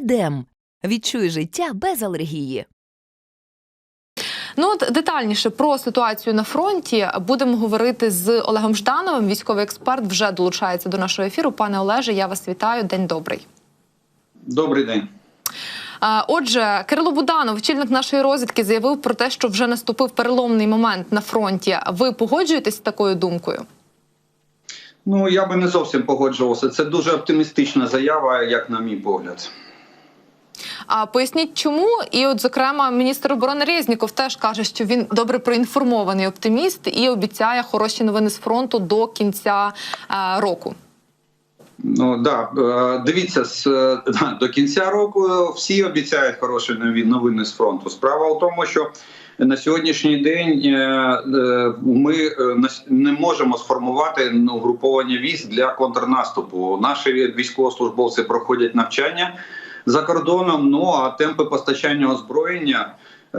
Едем. Відчуй життя без алергії. Ну от детальніше про ситуацію на фронті будемо говорити з Олегом Ждановим. Військовий експерт вже долучається до нашого ефіру. Пане Олеже, я вас вітаю. День добрий. Добрий день. Отже, Кирило Буданов, очільник нашої розвідки, заявив про те, що вже наступив переломний момент на фронті. Ви погоджуєтесь з такою думкою? Ну я би не зовсім погоджувався. Це дуже оптимістична заява, як на мій погляд. А поясніть, чому? І, от, зокрема, міністр оборони Резніков теж каже, що він добре проінформований оптиміст і обіцяє хороші новини з фронту до кінця е, року. Ну да, е, дивіться, з е, до кінця року всі обіцяють хороші новини з фронту. Справа в тому, що на сьогоднішній день ми не можемо сформувати ну, груповання військ для контрнаступу. Наші військовослужбовці проходять навчання за кордоном. Ну а темпи постачання озброєння. е,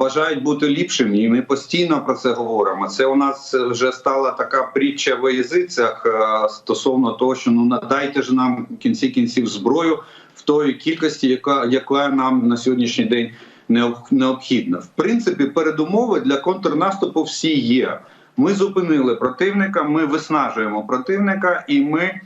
Бажають бути ліпшими, і ми постійно про це говоримо. Це у нас вже стала така притча в язицях е, стосовно того, що ну надайте ж нам кінці кінців зброю в тої кількості, яка яка нам на сьогоднішній день необ- необхідна. В принципі, передумови для контрнаступу всі є. Ми зупинили противника, ми виснажуємо противника, і ми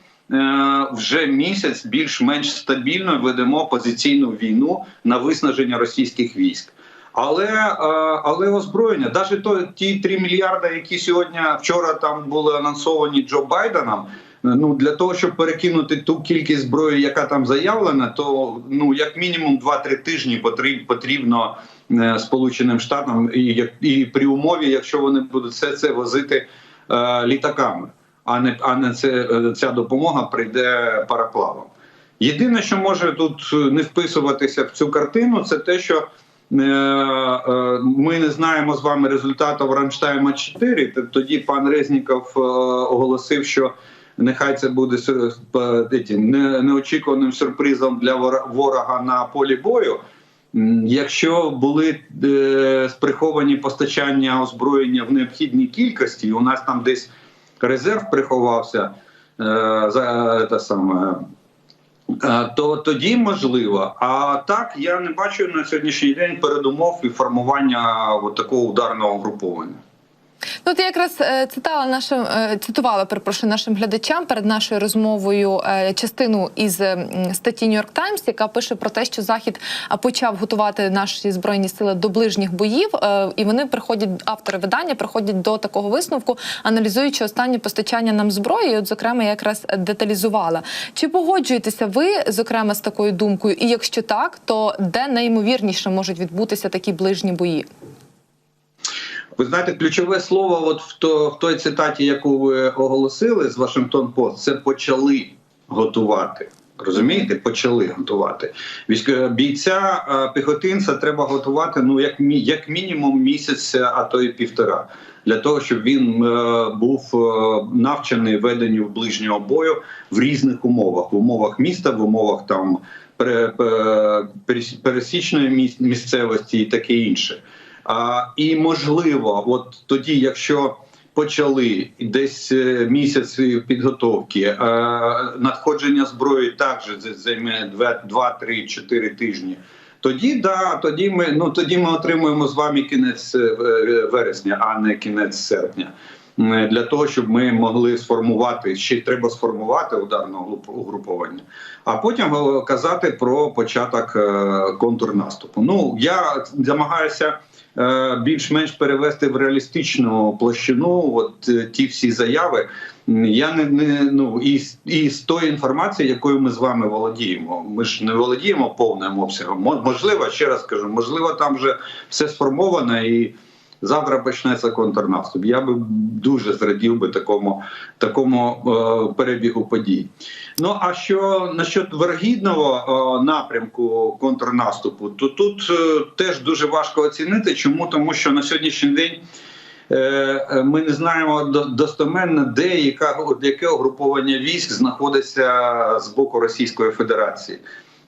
вже місяць більш-менш стабільно ведемо позиційну війну на виснаження російських військ. Але е, але озброєння, навіть то ті 3 мільярди, які сьогодні вчора там були анонсовані Джо Байденом. Ну для того, щоб перекинути ту кількість зброї, яка там заявлена, то ну як мінімум 2-3 тижні потріб- потрібно е, Сполученим Штатам, і, і при умові, якщо вони будуть все це возити е, літаками, а не а не це е, ця допомога прийде пароплавом. Єдине, що може тут не вписуватися в цю картину, це те, що е, е, ми не знаємо з вами результатів Рамштайма 4 Т- Тоді пан Резніков е, оголосив, що нехай це буде е, неочікуваним сюрпризом для ворога на полі бою. Якщо були е, приховані постачання озброєння в необхідній кількості, у нас там десь резерв приховався е, за те саме. Е, То тоді можливо. А так я не бачу на сьогоднішній день передумов і формування такого ударного груповання. Ну, ти якраз е, цитала нашим е, цитувала, перепрошую, нашим глядачам перед нашою розмовою е, частину із статті York Times, яка пише про те, що Захід почав готувати наші збройні сили до ближніх боїв, і вони приходять, автори видання приходять до такого висновку, аналізуючи останнє постачання нам зброї. І От, зокрема, якраз деталізувала. Чи погоджуєтеся ви зокрема з такою думкою? І якщо так, то де найімовірніше можуть відбутися такі ближні бої? Ви знаєте, ключове слово, от в, то, в той цитаті, яку ви оголосили з Вашингтон Пост, це почали готувати. Розумієте, почали готувати. Військо бійця е, піхотинця треба готувати ну як мі, як мінімум місяць, а то і півтора, для того, щоб він е, був е, навчений веденню ближнього бою в різних умовах, в умовах міста, в умовах там пере, пере- пересічної місцевості і таке інше. А, і можливо, от тоді, якщо почали десь е, місяць підготовки, е, надходження зброї також займе 2-3-4 тижні. Тоді да, тоді ми ну тоді ми отримуємо з вами кінець е, вересня, а не кінець серпня. Для того щоб ми могли сформувати ще треба сформувати ударне угруповання, а потім казати про початок контрнаступу. Ну я намагаюся більш-менш перевести в реалістичну площину. От е, ті всі заяви. Я не, не ну і, з- тої інформації, якою ми з вами володіємо. Ми ж не володіємо повним обсягом. Мо- Можливо, ще раз кажу, можливо, там вже все сформовано і. Завтра почнеться контрнаступ. Я би дуже зрадів би такому такому е, перебігу подій. Ну а що насчет вергідного е, напрямку контрнаступу, то тут е, теж дуже важко оцінити. Чому тому, що на сьогоднішній день ми не знаємо до- достеменно, де яка яке угруповання військ знаходиться з боку Російської Федерації.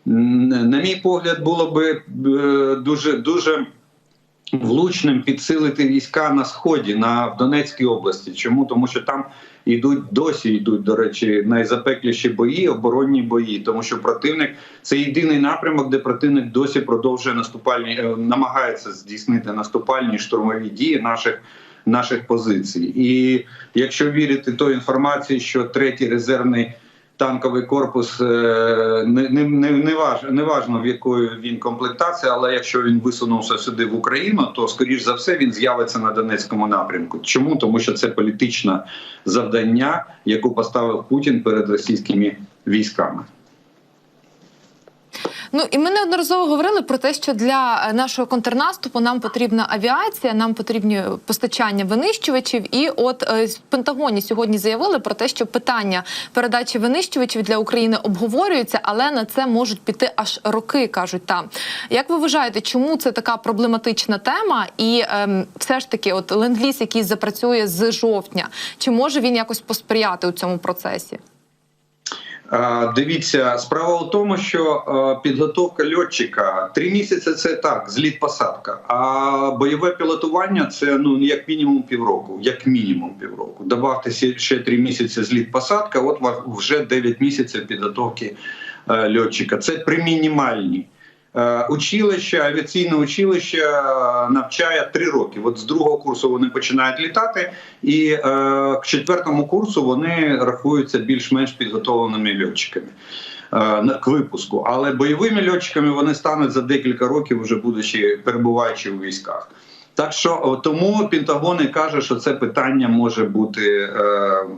На мій погляд, було би дуже дуже влучним підсилити війська на сході на в Донецькій області. Чому тому, що там йдуть досі йдуть, до речі, найзапекліші бої, оборонні бої, тому що противник це єдиний напрямок, де противник досі продовжує наступальні, е, намагається здійснити наступальні штурмові дії наших. Наших позицій, і якщо вірити той інформації, що третій резервний танковий корпус е, не, не, не, важ, не важно в якої він комплектації, але якщо він висунувся сюди в Україну, то скоріш за все він з'явиться на Донецькому напрямку. Чому тому, що це політичне завдання, яку поставив Путін перед російськими військами. Ну і ми неодноразово говорили про те, що для е, нашого контрнаступу нам потрібна авіація, нам потрібні постачання винищувачів. І от е, в Пентагоні сьогодні заявили про те, що питання передачі винищувачів для України обговорюється, але на це можуть піти аж роки, кажуть там. Як ви вважаєте, чому це така проблематична тема? І ем, все ж таки, от ленд-ліз, який запрацює з жовтня, чи може він якось посприяти у цьому процесі? Дивіться, справа у тому, що підготовка льотчика три місяці це так, зліт посадка. А бойове пілотування це ну як мінімум півроку, як мінімум півроку. Добавте ще- три місяці зліт посадка. От вже 9 місяців підготовки е, льотчика. Це при мінімальній. Е, Училище, авіаційне училище е, навчає три роки. От з другого курсу вони починають літати, і е, к четвертому курсу вони рахуються більш-менш підготовленими льотчиками к випуску. Але бойовими льотчиками вони стануть за декілька років, вже будучи перебуваючи у військах. Так що тому Пентагон і каже, що це питання може бути е,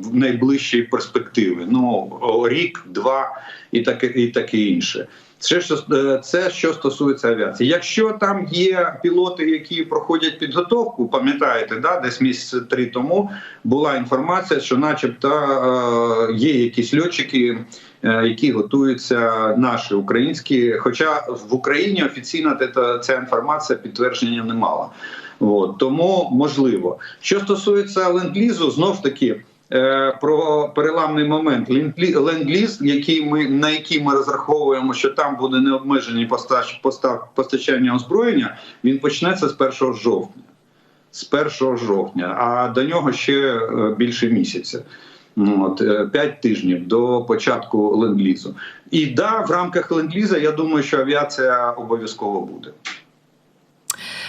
в найближчій перспективі. Ну рік, два і таке, і таке інше. Це що е, це що стосується авіації. Якщо там є пілоти, які проходять підготовку, пам'ятаєте, да, десь місяць три тому була інформація, що, начебто, е, є якісь льотчики, е, які готуються наші українські. Хоча в Україні офіційно це- ця інформація підтвердження не мала. От, тому можливо. Що стосується ленд-лізу, знов таки. Е, Про переламний момент Ленд-лі- ленд-ліз, який ми на який ми розраховуємо, що там буде необмежені постач, постав, постачання озброєння, він почнеться з 1 жовтня. З 1 жовтня, а до нього ще е, більше місяця. От, е, п'ять тижнів до початку ленд-лізу. І да, в рамках ленд-ліза я думаю, що авіація обов'язково буде.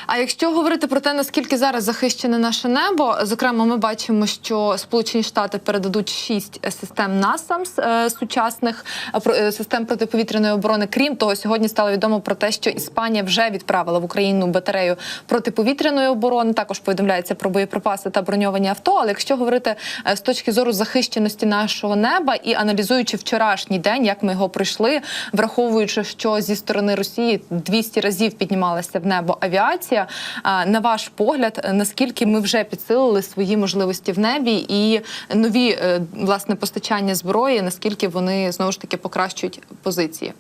А якщо говорити про те, наскільки зараз захищене наше небо, зокрема, ми бачимо, що Сполучені Штати передадуть шість систем НАСАМС е, сучасних е, е, систем протиповітряної оборони. Крім того, сьогодні стало відомо про те, що Іспанія вже відправила в Україну батарею протиповітряної оборони. Також повідомляється про боєприпаси та броньовані авто. Але якщо говорити з точки зору захищеності нашого неба і аналізуючи вчорашній день, як ми його пройшли, враховуючи, що зі сторони Росії 200 разів піднімалася в небо авіація. А, На ваш погляд, наскільки ми вже підсилили свої можливості в небі і нові е, власне постачання зброї, наскільки вони знову ж таки покращують позиції?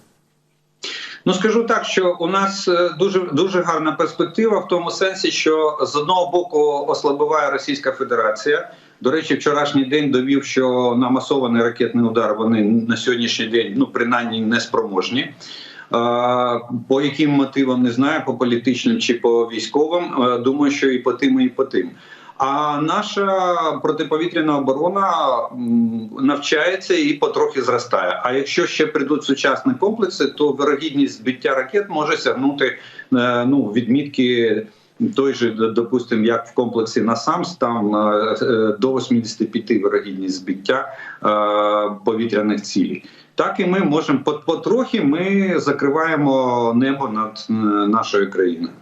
Ну скажу так, що у нас е, дуже дуже гарна перспектива в тому сенсі, що з одного боку ослабиває Російська Федерація. До речі, вчорашній день довів, що на масований ракетний удар вони на сьогоднішній день ну принаймні не спроможні. По яким мотивам не знаю, по політичним чи по військовим. Е, Думаю, що і по тим, і по тим. А наша протиповітряна оборона навчається і потрохи зростає. А якщо ще прийдуть сучасні комплекси, то вирогідність збиття ракет може сягнути е, ну, відмітки той же, допустимо, як в комплексі НАСАМС, там е, до 85 вирогідність збиття повітряних цілей. Так і ми можемо пот- потрохи ми закриваємо небо над е, нашою країною.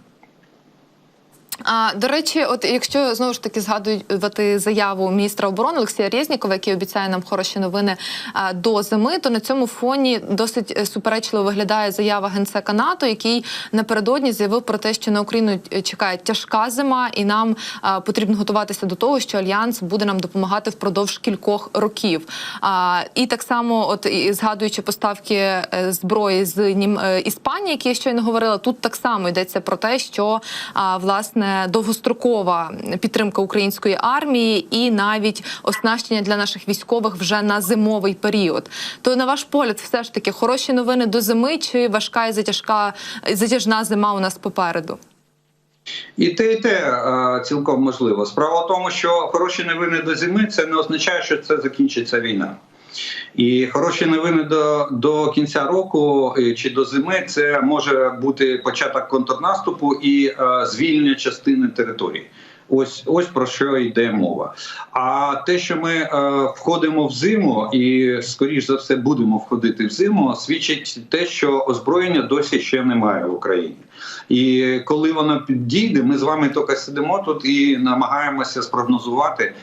А до речі, от якщо знову ж таки згадувати заяву міністра оборони Олексія Резнікова, який обіцяє нам хороші новини а, до зими, то на цьому фоні досить е, суперечливо виглядає заява генсека НАТО, який напередодні заявив про те, що на Україну е, чекає тяжка зима, і нам а, потрібно готуватися до того, що альянс буде нам допомагати впродовж кількох років. А, і так само, от і згадуючи поставки е, зброї з Нім... Іспанії, які я щойно говорила, тут так само йдеться про те, що а, власне довгострокова підтримка української армії і навіть оснащення для наших військових вже на зимовий період. То на ваш погляд, все ж таки хороші новини до зими чи важка і затяжка затяжна зима у нас попереду? І те, і те е, цілком можливо. Справа в тому, що хороші новини до зими це не означає, що це закінчиться війна. І хороші новини до, до кінця року е, чи до зими це може бути початок контрнаступу і е, звільнення частини території. Ось ось про що йде мова. А те, що ми е, входимо в зиму, і скоріш за все будемо входити в зиму, свідчить те, що озброєння досі ще немає в Україні. І коли воно підійде, ми з вами тільки сидимо тут і намагаємося спрогнозувати,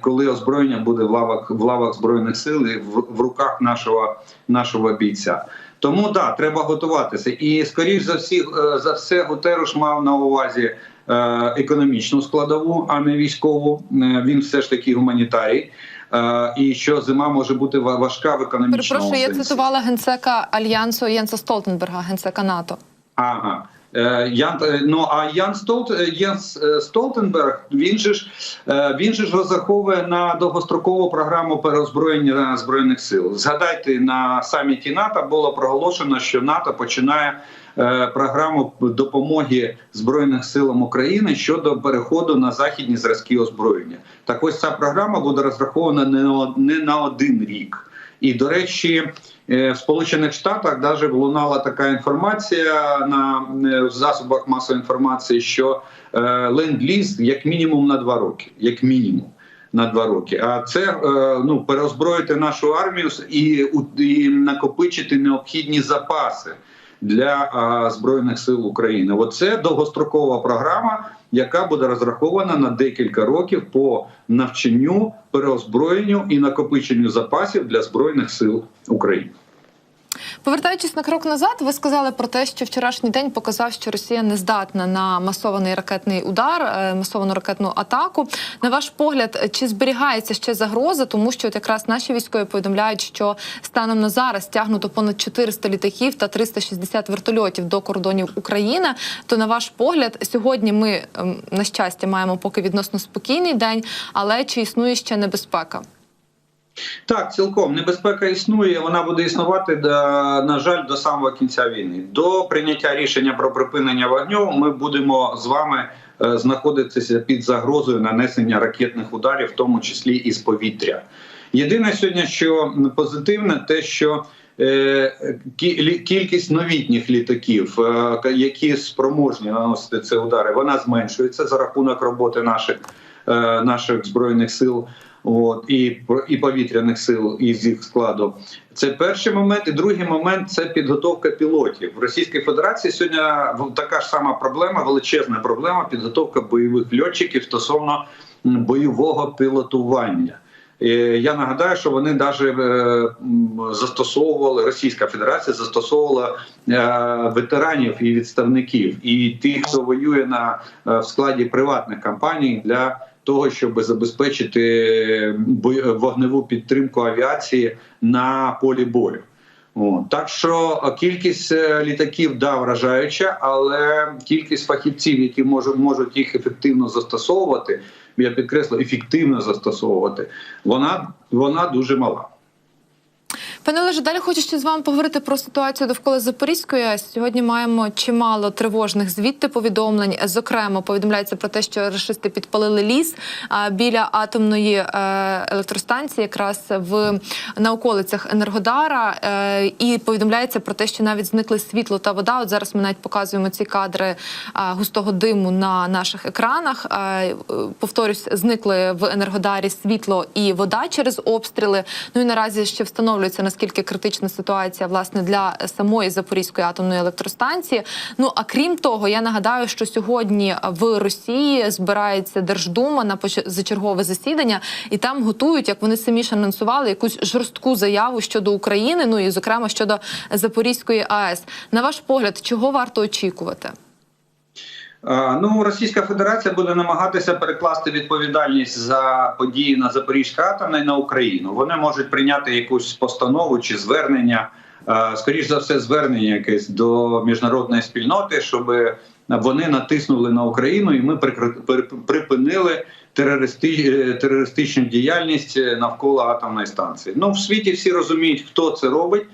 коли озброєння буде в лавах в лавах збройних сил і в, в руках нашого нашого бійця. Тому да, треба готуватися. І скоріш за всі е, за все, Гутеруш мав на увазі е, економічну складову, а не військову. Е, Він все ж таки гуманітарій. Е, І що зима може бути ва- важка в економічному Перепрошую, я цитувала генсека альянсу Єнса Столтенберга, генсека НАТО. Ага. Е, Ян, е, ну а Ян Столт, Єнс е, Столтенберг він же ж він же ж розраховує на довгострокову програму переозброєння збройних сил. Згадайте, на саміті НАТО було проголошено, що НАТО починає програму допомоги збройних силам України щодо переходу на західні зразки озброєння. Так ось ця програма буде розрахована не на один рік. І до речі, е, в Сполучених Штатах навіть лунала така інформація на е, в засобах масової інформації, що е, ленд-ліз як мінімум на два роки, як мінімум. На два роки, а це ну переозброїти нашу армію і, і накопичити необхідні запаси для збройних сил України. Оце довгострокова програма, яка буде розрахована на декілька років по навчанню, переозброєнню і накопиченню запасів для збройних сил України. Повертаючись на крок назад, ви сказали про те, що вчорашній день показав, що Росія не здатна на масований ракетний удар, е, масовану ракетну атаку. На ваш погляд, чи зберігається ще загроза, тому що от якраз наші військові повідомляють, що станом на зараз тягнуто понад 400 літаків та 360 вертольотів до кордонів України. То на ваш погляд, сьогодні ми ем, на щастя маємо поки відносно спокійний день, але чи існує ще небезпека? Так, цілком небезпека існує. Вона буде існувати до, на жаль до самого кінця війни. До прийняття рішення про припинення вогню ми будемо з вами е, знаходитися під загрозою нанесення ракетних ударів, в тому числі і з повітря. Єдине сьогодні, що позитивне, те, що е, кількість новітніх літаків, е, які спроможні наносити ці удари, вона зменшується за рахунок роботи наших, наших збройних сил. От і і повітряних сил із їх складу. Це перший момент. І другий момент це підготовка пілотів. В Російській Федерації сьогодні така ж сама проблема, величезна проблема підготовка бойових льотчиків стосовно бойового пілотування. Е, Я нагадаю, що вони навіть застосовували Російська Федерація застосовувала е, ветеранів і відставників, і тих, хто воює на е, в складі приватних компаній для того, щоб забезпечити бой- вогневу підтримку авіації на полі бою. О, так що е, кількість е, літаків да вражаюча, але кількість фахівців, які можуть можуть їх ефективно застосовувати, я підкреслю, ефективно застосовувати, вона вона дуже мала. Пане Олеже, далі хочу ще з вами поговорити про ситуацію довкола Запорізької Сьогодні маємо чимало тривожних звідти повідомлень. Зокрема, повідомляється про те, що рашисти підпалили ліс біля атомної е, електростанції, якраз в на околицях Енергодара. Е, і повідомляється про те, що навіть зникли світло та вода. От зараз ми навіть показуємо ці кадри густого диму на наших екранах. Е, повторюсь, зникли в Енергодарі світло і вода через обстріли. Ну і наразі ще встановлюється наскільки критична ситуація власне для самої Запорізької атомної електростанції. Ну а крім того, я нагадаю, що сьогодні в Росії збирається Держдума на поч- зачергове засідання, і там готують, як вони самі ж анонсували, якусь жорстку заяву щодо України, ну і зокрема щодо Запорізької АЕС. На ваш погляд, чого варто очікувати? А, Ну, Російська Федерація буде намагатися перекласти відповідальність за події на Запорізькій атомній на Україну. Вони можуть прийняти якусь постанову чи звернення, скоріш за все, звернення якесь до міжнародної спільноти, щоб вони натиснули на Україну, і ми припинили е, терористичну діяльність навколо атомної станції. Ну, в світі всі розуміють, хто це робить.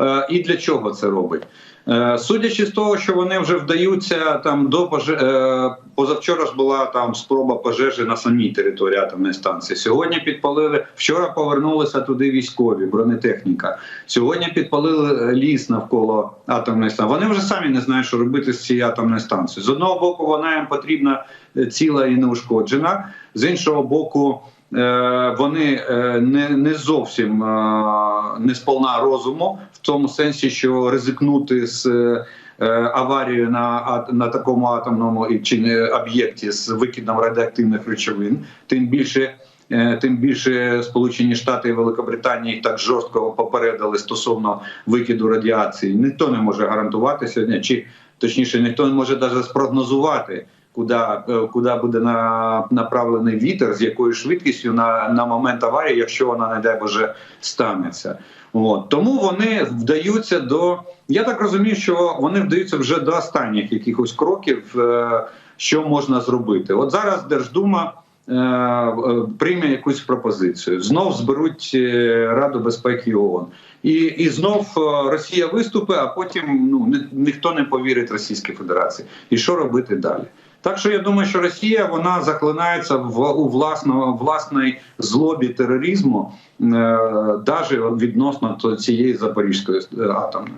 е, і для чого це робить. Е, Судячи з того, що вони вже вдаються там до поже... е, позавчора ж була там спроба пожежі на самій території атомної станції. Сьогодні підпалили вчора. Повернулися туди військові, бронетехніка. Сьогодні підпалили е, ліс навколо атомної станції. Вони вже самі не знають, що робити з цією атомною станцією. З одного боку, вона їм потрібна ціла і неушкоджена. З іншого боку, вони е, не, не зовсім е, не сповна розуму в тому сенсі, що ризикнути з е, аварією на, на такому атомному чи об'єкті з викидом радіоактивних речовин, тим більше. е, Тим більше Сполучені Штати і Великобританія їх так жорстко попередили стосовно викиду радіації. Ніхто не може гарантувати сьогодні, чи точніше, ніхто не може навіть спрогнозувати, куди, е, куди буде на, направлений вітер, з якою швидкістю на, на момент аварії, якщо вона, не дай Боже, станеться. От. Тому вони вдаються до. Я так розумію, що вони вдаються вже до останніх якихось кроків, е, що можна зробити. От зараз Держдума е, прийме якусь пропозицію, знов зберуть Раду безпеки ООН. І, і знов Росія виступить, а потім ну ні, ніхто не повірить Російській Федерації. І що робити далі? Так що я думаю, що Росія вона заклинається в у власного власної злобі тероризму, е, відносно цієї запорізької е, атомної.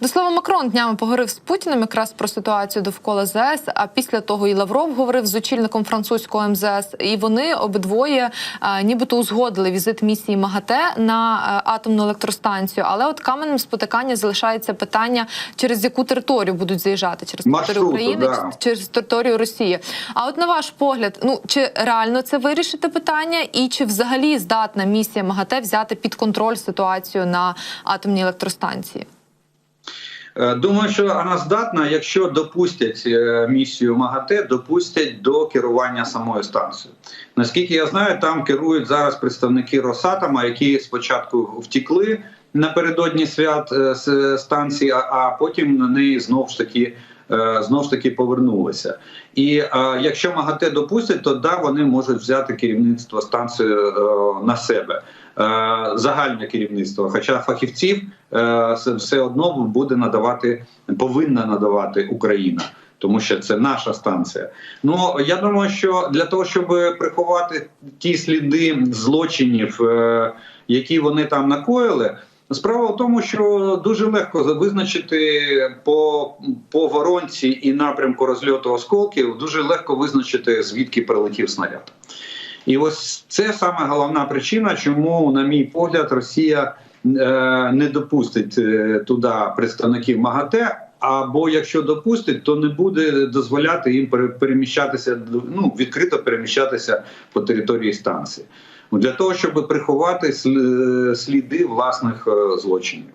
До слова, Макрон днями поговорив з Путіним якраз про ситуацію довкола ЗС. А після того і Лавров говорив з очільником французького МЗС. І вони обидвоє а, нібито узгодили візит місії МАГАТЕ на а, атомну електростанцію. Але от каменем спотикання залишається питання, через яку територію будуть заїжджати через територію України да. чи через територію Росії. А от на ваш погляд, ну чи реально це вирішити питання, і чи взагалі здатна місія МАГАТЕ взяти під контроль ситуацію на атомній електростанції? Е, Думаю, що вона здатна, якщо допустять е, місію МАГАТЕ, допустять до керування самою станцією. Наскільки я знаю, там керують зараз представники Росатома, які спочатку втікли напередодні свят е, станції, а- а потім на неї знов ж таки. Знов ж таки повернулися, і е, якщо МАГАТЕ допустять, то да, вони можуть взяти керівництво станції е, на себе, загальне керівництво. Хоча фахівців е, все- все одно буде надавати, повинна надавати Україна. Тому що це наша станція. Ну я думаю, що для того, щоб приховати ті сліди злочинів, е, які вони там накоїли, справа в тому, що дуже легко визначити по, по воронці і напрямку розльоту осколків, дуже легко визначити звідки прилетів снаряд. І ось це саме головна причина, чому, на мій погляд, Росія е, не допустить е, туди представників МАГАТЕ. Або якщо допустить, то не буде дозволяти їм пере- переміщатися ну відкрито переміщатися по території станції для того, щоб приховати сліди власних е, злочинів.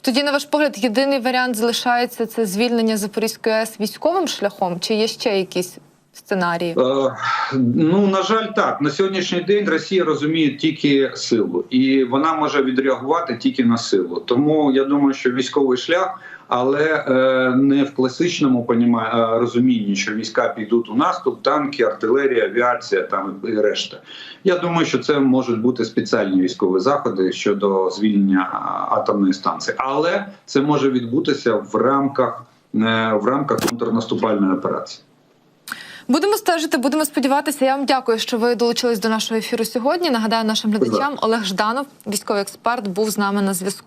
Тоді, на ваш погляд, єдиний варіант залишається це звільнення Запорізької АЕС військовим шляхом, чи є ще якісь сценарії? Е, Ну на жаль, так на сьогоднішній день Росія розуміє тільки силу, і вона може відреагувати тільки на силу. Тому я думаю, що військовий шлях, але е, не в класичному поніма- е, розумінні, що війська підуть у наступ, танки, артилерія, авіація там і решта. Я думаю, що це можуть бути спеціальні військові заходи щодо звільнення атомної станції, але це може відбутися в рамках е, в рамках контрнаступальної операції. Будемо стежити, будемо сподіватися. Я вам дякую, що ви долучились до нашого ефіру сьогодні. Нагадаю нашим глядачам, Олег Жданов, військовий експерт, був з нами на зв'язку.